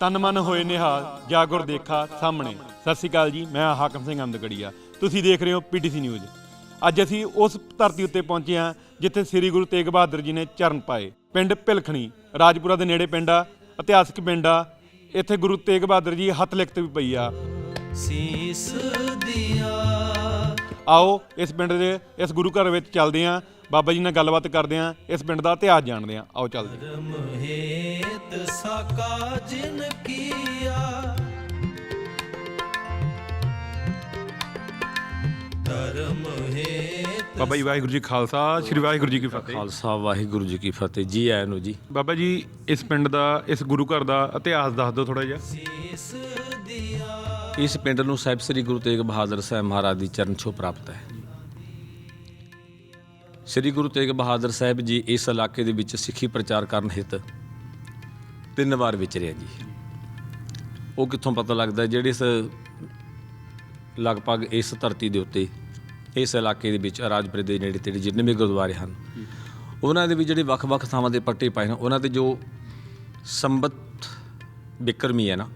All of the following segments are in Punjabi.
ਤਨ ਮਨ ਹੋਏ ਨਿਹਾਲ ਜਾਗੁਰ ਦੇਖਾ ਸਾਹਮਣੇ। ਸਤਿ ਸ਼੍ਰੀ ਅਕਾਲ ਜੀ, ਮੈਂ ਹਾਕਮ ਸਿੰਘ ਅਮਦਗੜੀਆ ਤੁਸੀਂ ਦੇਖ ਰਹੇ ਹੋ ਪੀਟੀਸੀ ਨਿਊਜ਼। ਅੱਜ ਅਸੀਂ ਉਸ ਧਰਤੀ ਉੱਤੇ ਪਹੁੰਚੇ ਹਾਂ, ਜਿੱਥੇ ਸ੍ਰੀ ਗੁਰੂ ਤੇਗ ਬਹਾਦਰ ਜੀ ਨੇ ਚਰਨ ਪਾਏ। ਪਿੰਡ ਭਿਲਖਣੀ, ਰਾਜਪੁਰਾ ਦੇ ਨੇੜੇ ਪਿੰਡ ਆ, ਇਤਿਹਾਸਕ ਪਿੰਡ ਆ। ਇੱਥੇ ਗੁਰੂ ਤੇਗ ਬਹਾਦਰ ਜੀ ਹੱਥ ਲਿਖਤ ਵੀ ਪਈ ਆ। ਸੀਸ ਦਿਆ ਆਓ ਇਸ ਪਿੰਡ ਦੇ ਇਸ ਗੁਰੂ ਘਰ ਵਿੱਚ ਚੱਲਦੇ ਹਾਂ। ਬਾਬਾ ਜੀ ਨਾਲ ਗੱਲਬਾਤ ਕਰਦੇ ਹਾਂ। ਇਸ ਪਿੰਡ ਦਾ ਇਤਿਹਾਸ ਜਾਣਦੇ ਹਾਂ। ਆਓ ਚੱਲਦੇ ਹਾਂ। ਧਰਮ ਹੇਤ ਸਾਕਾ ਜਿਨ ਕੀਆ। ਧਰਮ ਹੇਤ ਬਾਬਾ ਜੀ ਵਾਹਿਗੁਰੂ ਜੀ ਖਾਲਸਾ। ਸ੍ਰੀ ਵਾਹਿਗੁਰੂ ਜੀ ਕੀ ਫਤਿਹ। ਖਾਲਸਾ ਵਾਹਿਗੁਰੂ ਜੀ ਕੀ ਫਤਿਹ। ਜੀ ਆਇਆਂ ਨੂੰ ਜੀ। ਬਾਬਾ ਜੀ ਇਸ ਪਿੰਡ ਦਾ ਇਸ ਗੁਰੂ ਘਰ ਦਾ ਇਤਿਹਾਸ ਦੱਸ ਦਿਓ ਥੋੜਾ ਜਿਹਾ। ਇਸ ਪਿੰਡ ਨੂੰ ਸਾਹਿਬ ਸ੍ਰੀ ਗੁਰੂ ਤੇਗ ਬਹਾਦਰ ਸਾਹਿਬ ਮਹਾਰਾਜ ਦੀ ਚਰਨ ਛੋਹ ਪ੍ਰਾਪਤ ਹੈ। ਸ੍ਰੀ ਗੁਰੂ ਤੇਗ ਬਹਾਦਰ ਸਾਹਿਬ ਜੀ ਇਸ ਇਲਾਕੇ ਦੇ ਵਿੱਚ ਸਿੱਖੀ ਪ੍ਰਚਾਰ ਕਰਨ ਹਿੱਤ ਤਿੰਨ ਵਾਰ ਵਿਚਰਿਆ ਜੀ ਉਹ ਕਿੱਥੋਂ ਪਤਾ ਲੱਗਦਾ ਜਿਹੜੇ ਇਸ ਲਗਭਗ ਇਸ ਧਰਤੀ ਦੇ ਉੱਤੇ, ਇਸ ਇਲਾਕੇ ਦੇ ਵਿੱਚ ਰਾਜਪੁਰੇ ਦੇ ਨੇੜੇ ਤੇੜੇ ਜਿੰਨੇ ਵੀ ਗੁਰਦੁਆਰੇ ਹਨ, ਉਹਨਾਂ ਦੇ ਵੀ ਜਿਹੜੇ ਵੱਖ-ਵੱਖ ਥਾਵਾਂ ਦੇ ਪੱਟੇ ਪਾਏ ਨੇ ਉਹਨਾਂ 'ਤੇ ਜੋ ਸੰਬਤ ਬਿਕਰਮੀ ਹੈ ਨਾ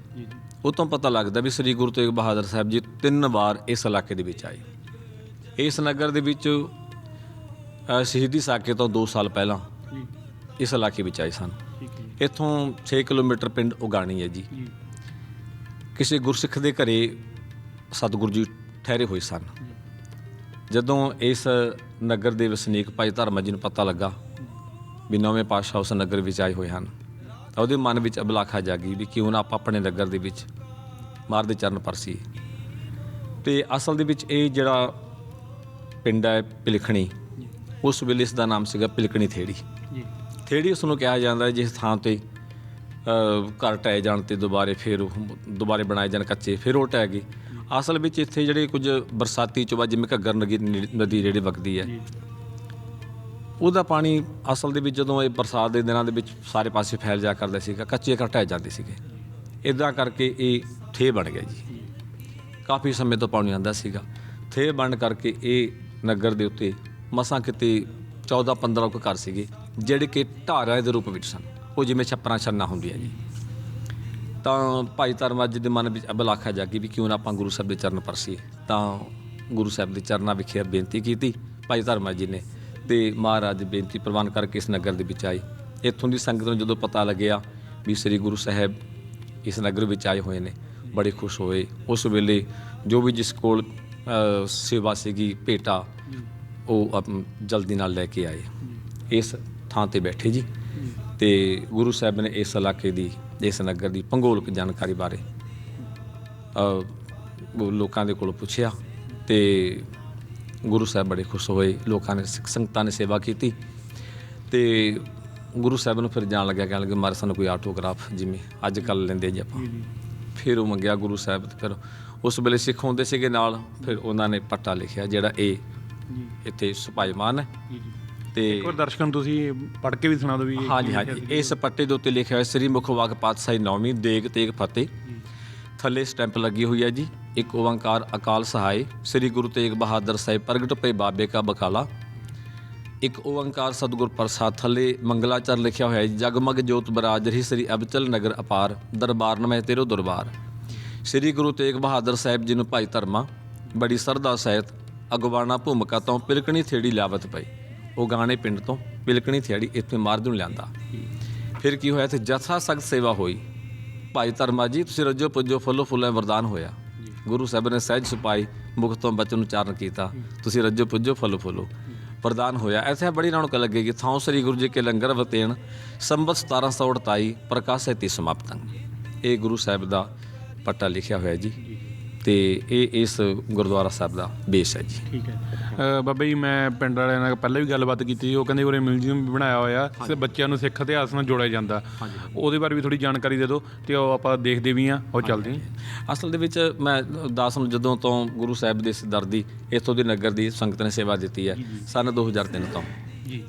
ਉਹ ਤੋਂ ਪਤਾ ਲੱਗਦਾ ਵੀ ਸ੍ਰੀ ਗੁਰੂ ਤੇਗ ਬਹਾਦਰ ਸਾਹਿਬ ਜੀ ਤਿੰਨ ਵਾਰ ਇਸ ਇਲਾਕੇ ਦੇ ਵਿੱਚ ਆਏ। ਇਸ ਨਗਰ ਦੇ ਵਿੱਚ ਸ਼ਹੀਦੀ ਸਾਕੇ ਤੋਂ 2 ਸਾਲ ਪਹਿਲਾਂ ਇਸ ਇਲਾਕੇ ਵਿੱਚ ਆਏ ਸਨ। ਇੱਥੋਂ 6 ਕਿਲੋਮੀਟਰ ਪਿੰਡ ਉਗਾਣੀ ਹੈ ਜੀ। ਕਿਸੇ ਗੁਰਸਿੱਖ ਦੇ ਘਰੇ ਸਤਿਗੁਰੂ ਜੀ ਠਹਿਰੇ ਹੋਏ ਸਨ। ਜਦੋਂ ਇਸ ਨਗਰ ਦੇ ਵਸਨੀਕ ਭਾਈ ਧਰਮ ਜੀ ਨੂੰ ਪਤਾ ਲੱਗਾ ਵੀ ਨਵੇਂ ਪਾਤਸ਼ਾਹ ਉਸ ਨਗਰ ਵਿੱਚ ਆਏ ਹੋਏ ਹਨ ਤਾਂ ਉਹਦੇ ਮਨ ਵਿੱਚ ਅਬਲਾਖਾ ਜਾਗੀ ਵੀ ਕਿਉਂ ਨਾ ਆਪਾਂ ਆਪਣੇ ਨਗਰ ਦੇ ਵਿੱਚ ਮਾਰ ਦੇ ਚਰਨ ਪਰਸੀ ਤੇ ਅਸਲ ਦੇ ਵਿੱਚ ਇਹ ਜਿਹੜਾ ਪਿੰਡ ਹੈ ਪਿਲਖਣੀ ਉਸ ਵੇਲੇ ਇਸ ਦਾ ਨਾਮ ਸੀਗਾ ਪਿਲਕਣੀ ਥੇੜੀ। ਥੇੜੀ ਉਸ ਨੂੰ ਕਿਹਾ ਜਾਂਦਾ ਜਿਸ ਥਾਂ ਤੇ ਘਰ ਟਹਿ ਜਾਣ ਤੇ ਦੁਬਾਰੇ ਫਿਰ ਉਹ ਦੁਬਾਰੇ ਬਣਾਏ ਜਾਣ ਕੱਚੇ ਫਿਰ ਉਹ ਟਹਿ ਗਏ। ਅਸਲ ਵਿੱਚ ਇੱਥੇ ਜਿਹੜੇ ਕੁਝ ਬਰਸਾਤੀ ਚੋਬਾ ਜਿਵੇਂ ਘੱਗਰ ਨਗੀ- ਨਦੀ ਜਿਹੜੀ ਵਗਦੀ ਹੈ ਉਹਦਾ ਪਾਣੀ ਅਸਲ ਦੇ ਵਿੱਚ ਜਦੋਂ ਇਹ ਬਰਸਾਤ ਦੇ ਦਿਨਾਂ ਦੇ ਵਿੱਚ ਸਾਰੇ ਪਾਸੇ ਫੈਲ ਜਾ ਕਰਦਾ ਸੀਗਾ, ਕੱਚੇ ਘਰ ਢਹਿ ਜਾਂਦੇ ਸੀਗੇ। ਇਦਾਂ ਕਰਕੇ ਇਹ ਥੇ ਬਣ ਗਿਆ ਜੀ। ਕਾਫੀ ਸਮੇਂ ਤੋਂ ਪਾਣੀ ਆਉਂਦਾ ਸੀਗਾ। ਥੇ ਬਣ ਕਰਕੇ ਇਹ ਨਗਰ ਦੇ ਉੱਤੇ ਮਸਾਂ ਕਿਤੇ 14 15 ਕੁ ਘਰ ਸੀਗੇ, ਜਿਹੜੇ ਕਿ ਢਾਰਾਂ ਦੇ ਰੂਪ ਵਿੱਚ ਸਨ। ਉਹ ਜਿਵੇਂ ਛੱਪਰਾਂ, ਛੰਨਾ ਹੁੰਦੀਆਂ ਜੀ। ਤਾਂ ਭਾਈ ਧਰਮ ਜੀ ਦੇ ਮਨ ਵਿੱਚ ਅਬਲਾਖਾ ਜਾਗੀ ਵੀ ਕਿਉਂ ਨਾ ਆਪਾਂ ਗੁਰੂ ਸਾਹਿਬ ਦੇ ਚਰਨ ਪਰਸੀਏ। ਤਾਂ ਗੁਰੂ ਸਾਹਿਬ ਦੇ ਚਰਨਾਂ ਵਿਖੇ ਬੇਨਤੀ ਕੀਤੀ, ਭਾਈ ਧਰਮ ਜੀ ਨੇ ਤੇ ਮਹਾਰਾਜ ਬੇਨਤੀ ਪ੍ਰਵਾਨ ਕਰਕੇ ਇਸ ਨਗਰ ਦੇ ਵਿੱਚ ਆਏ। ਇੱਥੋਂ ਦੀ ਸੰਗਤ ਨੂੰ ਜਦੋਂ ਪਤਾ ਲੱਗਿਆ ਵੀ ਸ੍ਰੀ ਗੁਰੂ ਸਾਹਿਬ ਇਸ ਨਗਰ ਵਿੱਚ ਆਏ ਹੋਏ ਨੇ, ਬੜੇ ਖੁਸ਼ ਹੋਏ। ਉਸ ਵੇਲੇ ਜੋ ਵੀ ਜਿਸ ਕੋਲ ਸੇਵਾ ਸੀਗੀ, ਭੇਟਾ, ਉਹ ਜਲਦੀ ਨਾਲ ਲੈ ਕੇ ਆਏ। ਇਸ ਥਾਂ ਤੇ ਬੈਠੇ ਜੀ। ਤੇ ਗੁਰੂ ਸਾਹਿਬ ਨੇ ਇਸ ਇਲਾਕੇ ਦੀ, ਇਸ ਨਗਰ ਦੀ ਭੂਗੋਲਿਕ ਜਾਣਕਾਰੀ ਬਾਰੇ ਲੋਕਾਂ ਦੇ ਕੋਲ ਪੁੱਛਿਆ ਤੇ ਗੁਰੂ ਸਾਹਿਬ ਬੜੇ ਖੁਸ਼ ਹੋਏ ਲੋਕਾਂ ਨੇ ਸਿੱਖ ਸੰਗਤਾਂ ਨੇ ਸੇਵਾ ਕੀਤੀ ਤੇ ਗੁਰੂ ਸਾਹਿਬ ਨੂੰ ਫਿਰ ਜਾਣ ਲੱਗਿਆ ਕਹਿਣ ਲੱਗੇ ਮਾਰੇ ਸਾਨੂੰ ਕੋਈ ਆਟੋਗ੍ਰਾਫ ਜਿਵੇਂ ਅੱਜ ਕੱਲ ਲੈਂਦੇ ਜੀ ਆਪਾਂ। ਫਿਰ ਉਹ ਮੰਗਿਆ ਗੁਰੂ ਸਾਹਿਬ ਤੇ ਫਿਰ ਉਸ ਵੇਲੇ ਸਿੱਖ ਹੁੰਦੇ ਸੀਗੇ ਨਾਲ ਫਿਰ ਉਹਨਾਂ ਨੇ ਪੱਟਾ ਲਿਖਿਆ ਜਿਹੜਾ ਇਹ ਇੱਥੇ ਸੁਭਾਈਮਾਨ ਹੈ। ਤੇ ਇੱਕ ਵਾਰ ਦਰਸ਼ਕਾਂ ਨੂੰ ਤੁਸੀਂ ਪੜ੍ਹ ਕੇ ਵੀ ਸੁਣਾ ਦਿਓ ਵੀ ਹਾਂਜੀ ਹਾਂਜੀ। ਇਸ ਪੱਟੇ ਦੇ ਉੱਤੇ ਲਿਖਿਆ ਹੋਇਆ ਸ੍ਰੀ ਮੁਖ ਵਾਗ ਪਾਤਸ਼ਾਹੀ ਨੌਵੀਂ ਦੇਗ ਤੇਗ ਫਤਿਹ। ਥੱਲੇ ਸਟੈਂਪ ਲੱਗੀ ਹੋਈ ਹੈ ਜੀ। ਇੱਕ ਓੰਕਾਰ ਅਕਾਲ ਸਹਾਇ ਸ੍ਰੀ ਗੁਰੂ ਤੇਗ ਬਹਾਦਰ ਸਾਹਿਬ ਪ੍ਰਗਟ ਪਏ ਬਾਬੇ ਕਾ ਬਕਾਲਾ ਇੱਕ ਓੰਕਾਰ ਸਤਿਗੁਰ ਪ੍ਰਸਾਦ ਥੱਲੇ ਮੰਗਲਾਚਰ ਲਿਖਿਆ ਹੋਇਆ ਹੈ ਜੀ, ਜਗਮਗ ਜੋਤ ਬਰਾਜ ਰਹੀ ਸ੍ਰੀ ਅਬਚਲ ਨਗਰ ਅਪਾਰ ਦਰਬਾਰ ਨਮੈ ਤੇਰੋ ਦਰਬਾਰ। ਸ੍ਰੀ ਗੁਰੂ ਤੇਗ ਬਹਾਦਰ ਸਾਹਿਬ ਜੀ ਨੂੰ ਭਾਈ ਧਰਮਾ ਬੜੀ ਸਰਦਾ ਸਹਿਤ ਅਗਵਾਣਾ ਭੂਮਿਕਾ ਤੋਂ ਪਿਲਕਣੀ ਥੇੜੀ ਲਾਵਤ ਪਈ। ਉਹ ਗਾਣੇ ਪਿੰਡ ਤੋਂ ਪਿਲਕਣੀ ਥੇੜੀ ਇੱਥੇ ਮਾਰਦ ਨੂੰ ਲਿਆਂਦਾ। ਫਿਰ ਕੀ ਹੋਇਆ ਤੇ ਜਥਾ ਸਖਤ ਸੇਵਾ ਹੋਈ। ਭਾਈ ਧਰਮਾ ਜੀ ਤੁਸੀਂ ਰੱਜੋ ਪੁੱਜੋ ਫੁੱਲੋ ਫੁੱਲਾਂ ਵਰਦਾਨ ਹੋਇਆ। ਗੁਰੂ ਸਾਹਿਬ ਨੇ ਸਹਿਜ ਸੁਪਾਈ ਮੁਖ ਤੋਂ ਬਚਨ ਉਚਾਰਨ ਕੀਤਾ। ਤੁਸੀਂ ਰੱਜੋ ਪੁੱਜੋ ਫੁੱਲੋ ਫੁੱਲੋ। ਵਰਦਾਨ ਹੋਇਆ। ਐਸੇ ਬੜੀ ਰੌਣਕ ਲੱਗੇਗੀ ਥਾਂ ਸ੍ਰੀ ਗੁਰੂ ਜੀ ਕੇ ਲੰਗਰ ਵਤੇਣ ਸੰਬਤ 1728 ਪ੍ਰਕਾਸ਼ਿਤੀ ਸਮਾਪਤੰ। ਇਹ ਗੁਰੂ ਸਾਹਿਬ ਦਾ ਪੱਟਾ ਲਿਖਿਆ ਹੋਇਆ ਜੀ। ਤੇ ਇਹ ਇਸ ਗੁਰਦੁਆਰਾ ਸਾਹਿਬ ਦਾ ਬੇਸ ਹੈ ਜੀ। ਠੀਕ ਹੈ। ਬਾਬਾ ਜੀ ਮੈਂ ਪਿੰਡ ਵਾਲਿਆਂ ਨਾਲ ਪਹਿਲਾਂ ਵੀ ਗੱਲਬਾਤ ਕੀਤੀ ਸੀ ਉਹ ਕਹਿੰਦੇ ਉਰੇ ਮਿਊਜ਼ੀਅਮ ਵੀ ਬਣਾਇਆ ਹੋਇਆ ਤੇ ਬੱਚਿਆਂ ਨੂੰ ਸਿੱਖ ਇਤਿਹਾਸ ਨਾਲ ਜੋੜਿਆ ਜਾਂਦਾ। ਉਹਦੇ ਬਾਰੇ ਵੀ ਥੋੜੀ ਜਾਣਕਾਰੀ ਦੇ ਦਿਓ ਤੇ ਉਹ ਆਪਾਂ ਦੇਖਦੇ ਵੀ ਆ ਉਹ ਚੱਲਦੇ ਅਸਲ ਦੇ ਵਿੱਚ ਮੈਂ ਦਾਸ ਨੂੰ ਜਦੋਂ ਤੋਂ ਗੁਰੂ ਸਾਹਿਬ ਦੇ ਸਿਦਰ ਦੀ ਇੱਥੋਂ ਦੇ ਨਗਰ ਦੀ ਸੰਗਤ ਨੇ ਸੇਵਾ ਦਿੱਤੀ ਹੈ ਸਨ 2003 ਤੋਂ।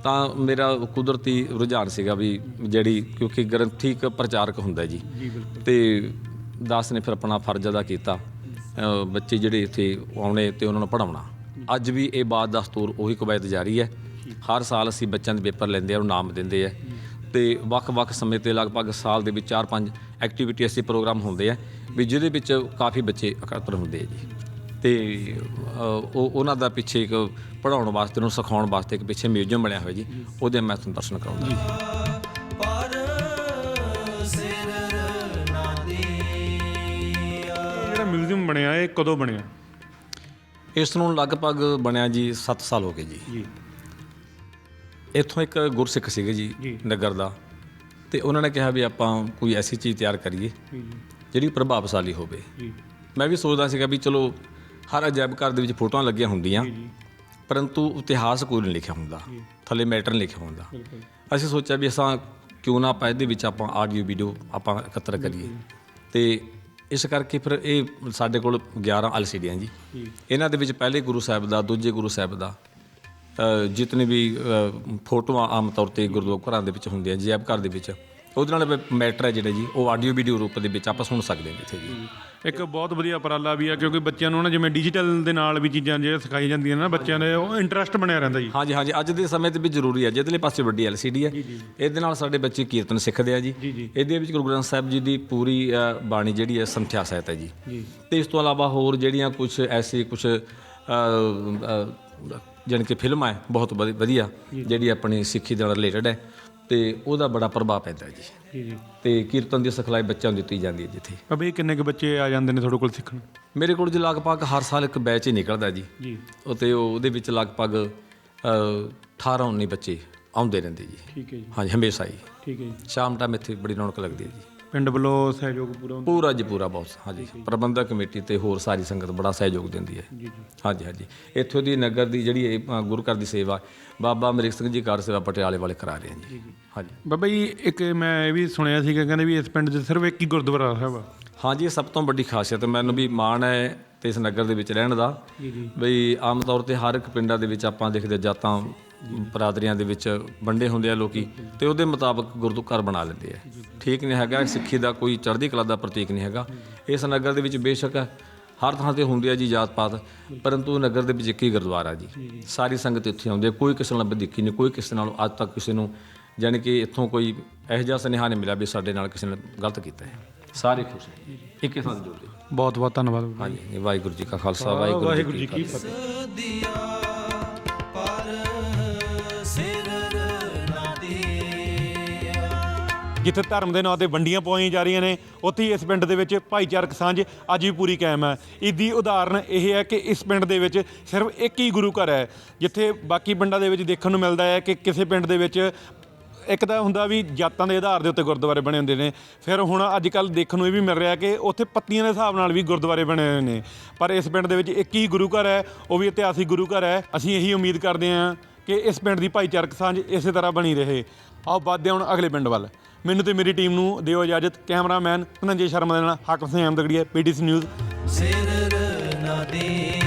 ਤਾਂ ਮੇਰਾ ਕੁਦਰਤੀ ਰੁਝਾਨ ਸੀਗਾ ਵੀ ਜਿਹੜੀ ਕਿਉਂਕਿ ਗ੍ਰੰਥਿਕ ਪ੍ਰਚਾਰਕ ਹੁੰਦਾ ਜੀ। ਤੇ ਦਾਸ ਨੇ ਫਿਰ ਆਪਣਾ ਫਰਜ਼ ਅਦਾ ਕੀਤਾ। ਬੱਚੇ ਜਿਹੜੇ ਇੱਥੇ ਆਉਣੇ ਤੇ ਉਹਨਾਂ ਨੂੰ ਪੜਾਉਣਾ ਅੱਜ ਵੀ ਇਹ ਬਾਤ ਦਸਤੂਰ ਉਹੀ ਕਵਾਇਤ ਜਾਰੀ ਹੈ। ਹਰ ਸਾਲ ਅਸੀਂ ਬੱਚਿਆਂ ਦੇ ਪੇਪਰ ਲੈਂਦੇ ਆ ਉਹ ਨਾਮ ਦਿੰਦੇ ਆ। ਤੇ ਵੱਖ-ਵੱਖ ਸਮੇਂ ਤੇ ਲਗਭਗ ਸਾਲ ਦੇ ਵਿੱਚ 4-5 ਐਕਟੀਵਿਟੀ ਅਸੀਂ ਪ੍ਰੋਗਰਾਮ ਹੁੰਦੇ ਆ, ਵੀ ਜਿਹਦੇ ਵਿੱਚ ਕਾਫੀ ਬੱਚੇ ਇਕੱਤਰ ਹੁੰਦੇ ਆ ਜੀ। ਤੇ ਉਹ, ਉਹਨਾਂ ਦਾ ਪਿੱਛੇ ਇੱਕ ਪੜਾਉਣ ਵਾਸਤੇ, ਉਹਨੂੰ ਸਿਖਾਉਣ ਵਾਸਤੇ ਇੱਕ ਪਿੱਛੇ ਮਿਊਜ਼ੀਅਮ ਬਣਿਆ ਹੋਇਆ ਜੀ, ਉਹਦੇ ਮੈਂ ਤੁਹਾਨੂੰ ਦਰਸ਼ਨ ਕਰਾਉਂਦਾ। ਜਿਹੜਾ ਮਿਊਜ਼ੀਅਮ ਬਣਿਆ ਇਹ ਕਦੋਂ ਬਣਿਆ? ਇਸ ਨੂੰ ਲਗਭਗ ਬਣਿਆ ਜੀ 7 ਸਾਲ ਹੋ ਗਏ ਜੀ। ਜੀ। ਇੱਥੋਂ ਇੱਕ ਗੁਰਸਿੱਖ ਸੀਗੇ ਜੀ। ਨਗਰ ਦਾ। ਤੇ ਉਹਨਾਂ ਨੇ ਕਿਹਾ ਵੀ ਆਪਾਂ ਕੋਈ ਐਸੀ ਚੀਜ਼ ਤਿਆਰ ਕਰੀਏ ਜਿਹੜੀ ਪ੍ਰਭਾਵਸ਼ਾਲੀ ਹੋਵੇ। ਜੀ। ਮੈਂ ਵੀ ਸੋਚਦਾ ਸੀਗਾ ਵੀ ਚਲੋ ਹਰ ਅਜਾਇਬ ਘਰ ਦੇ ਵਿੱਚ ਫੋਟੋਆਂ ਲੱਗੀਆਂ ਹੁੰਦੀਆਂ ਪਰੰਤੂ ਇਤਿਹਾਸ ਕੋਈ ਨਹੀਂ ਲਿਖਿਆ ਹੁੰਦਾ ਥੱਲੇ ਮੈਟਰ ਨਹੀਂ ਲਿਖਿਆ ਹੁੰਦਾ। ਅਸੀਂ ਸੋਚਿਆ ਵੀ ਅਸਾਂ ਕਿਉਂ ਨਾ ਆਪਾਂ ਇਹਦੇ ਵਿੱਚ ਆਪਾਂ ਆਡੀਓ ਵੀਡੀਓ ਆਪਾਂ ਇਕੱਤਰ ਕਰੀਏ। ਤੇ ਇਸ ਕਰਕੇ ਫਿਰ ਇਹ ਸਾਡੇ ਕੋਲ 11 ਐਲਸੀਡੀਆਂ ਜੀ। ਇਹਨਾਂ ਦੇ ਵਿੱਚ ਪਹਿਲੇ ਗੁਰੂ ਸਾਹਿਬ ਦਾ ਦੂਜੇ ਗੁਰੂ ਸਾਹਿਬ ਦਾ ਜਿਤਨੇ ਵੀ ਫੋਟੋਆਂ ਆਮ ਤੌਰ ਤੇ ਗੁਰਦੁਆਰਾ ਘਰਾਂ ਦੇ ਵਿੱਚ ਹੁੰਦੀਆਂ ਜੀ ਘਰ ਦੇ ਵਿੱਚ। ਉਹਦੇ ਨਾਲ ਮੈਟਰ ਹੈ ਜਿਹੜੇ ਜੀ ਉਹ ਆਡੀਓ ਵੀਡੀਓ ਰੂਪ ਦੇ ਵਿੱਚ ਆਪਾਂ ਸੁਣ ਸਕਦੇ ਹਾਂ ਇੱਥੇ ਜੀ। ਇੱਕ ਬਹੁਤ ਵਧੀਆ ਉਪਰਾਲਾ ਵੀ ਆ ਕਿਉਂਕਿ ਬੱਚਿਆਂ ਨੂੰ ਨਾ ਜਿਵੇਂ ਡਿਜੀਟਲ ਦੇ ਨਾਲ ਵੀ ਚੀਜ਼ਾਂ ਜਿਹੜੀਆਂ ਸਿਖਾਈ ਜਾਂਦੀਆਂ ਨੇ ਨਾ ਬੱਚਿਆਂ ਦੇ ਉਹ ਇੰਟਰਸਟ ਬਣਿਆ ਰਹਿੰਦਾ ਜੀ। ਹਾਂਜੀ ਹਾਂਜੀ ਅੱਜ ਦੇ ਸਮੇਂ ਤੇ ਵੀ ਜ਼ਰੂਰੀ ਹੈ ਜਿਹਦੇ ਪਾਸੇ ਵੱਡੀ ਐਲਸੀਡੀ ਹੈ ਇਹਦੇ ਨਾਲ ਸਾਡੇ ਬੱਚੇ ਕੀਰਤਨ ਸਿੱਖਦੇ ਆ ਜੀ। ਇਹਦੇ ਵਿੱਚ ਗੁਰੂ ਗ੍ਰੰਥ ਸਾਹਿਬ ਜੀ ਦੀ ਪੂਰੀ ਬਾਣੀ ਜਿਹੜੀ ਹੈ ਸੰਥਿਆ ਸਹਿਤ ਹੈ ਜੀ। ਤੇ ਇਸ ਤੋਂ ਇਲਾਵਾ ਹੋਰ ਜਿਹੜੀਆਂ ਕੁਝ ਐਸੀ ਕੁਝ ਜਾਣੀ ਕਿ ਫਿਲਮਾਂ ਹੈ ਬਹੁਤ ਵਧੀ- ਵਧੀਆ ਜਿਹੜੀ ਆਪਣੀ ਸਿੱਖੀ ਦੇ ਨਾਲ ਰਿਲੇਟਡ ਹੈ। ਤੇ ਉਹਦਾ ਬੜਾ ਪ੍ਰਭਾਵ ਪੈਂਦਾ ਜੀ। ਜੀ ਜੀ। ਤੇ ਕੀਰਤਨ ਦੀ ਸਿਖਲਾਈ ਬੱਚਿਆਂ ਨੂੰ ਦਿੱਤੀ ਜਾਂਦੀ ਹੈ ਜਿੱਥੇ। ਅਬੇ ਕਿੰਨੇ ਕੁ ਬੱਚੇ ਆ ਜਾਂਦੇ ਨੇ ਤੁਹਾਡੇ ਕੋਲ ਸਿੱਖਣ? ਮੇਰੇ ਕੋਲ ਜੀ ਲਗਭਗ ਹਰ ਸਾਲ ਇੱਕ ਬੈਚ ਹੀ ਨਿਕਲਦਾ ਜੀ। ਜੀ। ਉਹ ਤੇ ਉਹ- ਉਹਦੇ ਵਿੱਚ ਲਗਭਗ ਅ, 18 19 ਬੱਚੇ ਆਉਂਦੇ ਰਹਿੰਦੇ ਜੀ। ਠੀਕ ਹੈ ਜੀ। ਹਾਂਜੀ ਹਮੇਸ਼ਾ ਹੀ। ਠੀਕ ਹੈ ਜੀ। ਸ਼ਾਮ ਟਾਈਮ ਇੱਥੇ ਬੜੀ ਰੌਣਕ ਲੱਗਦੀ ਹੈ ਜੀ। ਪਿੰਡ ਵੱਲੋਂ ਸਹਿਯੋਗ ਪੂਰਾ ਹੁੰਦਾ? ਪੂਰਾ ਜੀ ਪੂਰਾ ਬਹੁਤ ਹਾਂਜੀ। ਪ੍ਰਬੰਧਕ ਕਮੇਟੀ ਤੇ ਹੋਰ ਸਾਰੀ ਸੰਗਤ ਬੜਾ ਸਹਿਯੋਗ ਦਿੰਦੀ ਹੈ। ਜੀ ਜੀ। ਹਾਂਜੀ ਹਾਂਜੀ। ਇੱਥੋਂ ਦੀ ਨਗਰ ਦੀ ਜਿਹੜੀ ਇਹ, ਅ, ਗੁਰੂ ਘਰ ਦੀ ਸੇਵਾ ਬਾਬਾ ਅਮਰੀਕ ਸਿੰਘ ਜੀ ਕਾਰ ਸੇਵਾ ਪਟਿਆਲੇ ਵਾਲੇ ਕਰਾ ਰਹੇ ਹਨ ਜੀ। ਹਾਂਜੀ। ਬਾਬਾ ਜੀ ਇੱਕ ਮੈਂ ਇਹ ਵੀ ਸੁਣਿਆ ਸੀ ਕਿ ਕਹਿੰਦੇ ਵੀ ਇਸ ਪਿੰਡ 'ਚ ਸਿਰਫ ਇੱਕ ਹੀ ਗੁਰਦੁਆਰਾ ਸਾਹਿਬ ਆ। ਹਾਂਜੀ ਇਹ ਸਭ ਤੋਂ ਵੱਡੀ ਖਾਸੀਅਤ ਮੈਨੂੰ ਵੀ ਮਾਣ ਹੈ ਤੇ ਇਸ ਨਗਰ ਦੇ ਵਿੱਚ ਰਹਿਣ ਦਾ। ਜੀ ਜੀ। ਬਈ ਆਮ ਤੌਰ ਤੇ ਹਰ ਇੱਕ ਪਿੰਡਾਂ ਦੇ ਵਿੱਚ ਆਪਾਂ ਦੇਖਦੇ ਜਾਤਾਂ ਬਰਾਦਰੀਆਂ ਦੇ ਵਿੱਚ ਵੰਡੇ ਹੁੰਦੇ ਆ ਲੋਕੀ ਤੇ ਉਹਦੇ ਮੁਤਾਬਕ ਗੁਰਦੁ ਘਰ ਬਣਾ ਲੈਂਦੇ ਆ। ਠੀਕ ਨਹੀਂ ਹੈਗਾ ਸਿੱਖੀ ਦਾ ਕੋਈ ਚੜ੍ਹਦੀ ਕਲਾ ਦਾ ਪ੍ਰਤੀਕ ਨਹੀਂ ਹੈਗਾ। ਇਸ ਨਗਰ ਦੇ ਵਿੱਚ ਬੇਸ਼ੱਕ ਹਰ ਥਾਂ ਤੇ ਹੁੰਦੇ ਆ ਜੀ ਜਾਤ ਪਾਤ ਪਰੰਤੂ ਨਗਰ ਦੇ ਵਿੱਚ ਇੱਕ ਹੀ ਗੁਰਦੁਆਰਾ ਜੀ। ਸਾਰੀ ਸੰਗਤ ਇੱਥੇ ਆਉਂਦੀ ਹੈ ਕੋਈ ਕਿਸੇ ਨਾਲ ਵਧੀਕੀ ਨਹੀਂ ਕੋਈ ਕਿਸੇ ਨਾਲ ਅੱਜ ਤੱਕ ਕਿਸੇ ਨੂੰ ਜਾਣੀ ਕਿ ਇੱਥੋਂ ਕੋਈ ਇਹੋ ਜਿਹਾ ਸੁਨੇਹਾ ਨਹੀਂ ਮਿਲਿਆ ਵੀ ਸਾਡੇ ਨਾਲ ਕਿਸੇ ਨੇ ਗਲਤ ਕੀਤਾ ਹੈ। ਸਾਰੇ ਖੁਸ਼ ਹੈ ਇੱਕ ਹੀ ਥਾਂ ਤੇ ਜੁੜਦੇ ਬਹੁਤ ਬਹੁਤ ਧੰਨਵਾਦ। ਹਾਂਜੀ ਵਾਹਿਗੁਰੂ ਜੀ ਕਾ ਖਾਲਸਾ ਵਾਹਿਗੁਰੂ ਜੀ ਕੀ ਫਤਿਹ। ਜਿੱਥੇ ਧਰਮ ਦੇ ਨਾਂ ਤੇ ਵੰਡੀਆਂ ਪਵਾਈਆਂ ਜਾ ਰਹੀਆਂ ਨੇ, ਉੱਥੇ ਹੀ ਇਸ ਪਿੰਡ ਦੇ ਵਿੱਚ ਭਾਈਚਾਰਕ ਸਾਂਝ ਅੱਜ ਵੀ ਪੂਰੀ ਕਾਇਮ ਹੈ। ਇਹਦੀ ਉਦਾਹਰਨ ਇਹ ਹੈ ਕਿ ਇਸ ਪਿੰਡ ਦੇ ਵਿੱਚ ਸਿਰਫ ਇੱਕ ਹੀ ਗੁਰੂ ਘਰ ਹੈ, ਜਿੱਥੇ ਬਾਕੀ ਪਿੰਡਾਂ ਦੇ ਵਿੱਚ ਦੇਖਣ ਨੂੰ ਮਿਲਦਾ ਹੈ ਕਿ ਕਿਸੇ ਪਿੰਡ ਦੇ ਵਿੱਚ ਇੱਕ ਤਾਂ ਹੁੰਦਾ ਵੀ ਜਾਤਾਂ ਦੇ ਆਧਾਰ ਦੇ ਉੱਤੇ ਗੁਰਦੁਆਰੇ ਬਣੇ ਹੁੰਦੇ ਨੇ, ਫਿਰ ਹੁਣ ਅੱਜ ਕੱਲ ਦੇਖਣ ਨੂੰ ਇਹ ਵੀ ਮਿਲ ਰਿਹਾ ਕਿ ਉੱਥੇ ਪੱਤੀਆਂ ਦੇ ਹਿਸਾਬ ਨਾਲ ਵੀ ਗੁਰਦੁਆਰੇ ਬਣੇ ਹੋਏ ਨੇ। ਪਰ ਇਸ ਪਿੰਡ ਦੇ ਵਿੱਚ ਇੱਕ ਹੀ ਗੁਰੂ ਘਰ ਹੈ, ਉਹ ਵੀ ਇਤਿਹਾਸਿਕ ਗੁਰੂ ਘਰ ਹੈ। ਅਸੀਂ ਇਹੀ ਉਮੀਦ ਕਰਦੇ ਹਾਂ ਕਿ ਇਸ ਪਿੰਡ ਦੀ ਭਾਈਚਾਰਕ ਸਾਂਝ ਇਸੇ ਤਰ੍ਹਾਂ ਬਣੀ ਰਹੇ। ਆਓ, ਵੱਧਦੇ ਹੁਣ ਅਗਲੇ ਪਿੰਡ ਵੱਲ। ਮੈਨੂੰ ਤੇ ਮੇਰੀ ਟੀਮ ਨੂੰ ਦਿਓ ਇਜਾਜ਼ਤ, ਕੈਮਰਾਮੈਨ ਧਨੰਜੇ ਸ਼ਰਮਾ ਦੇ ਨਾਲ ਹਾਕਮ ਸਿੰਘ ਅਹਿਮਦਗੜੀਆ ਪੀਟੀਸੀ ਨਿਊਜ਼ ਸਿਰ ਨਾ ਦੀਆ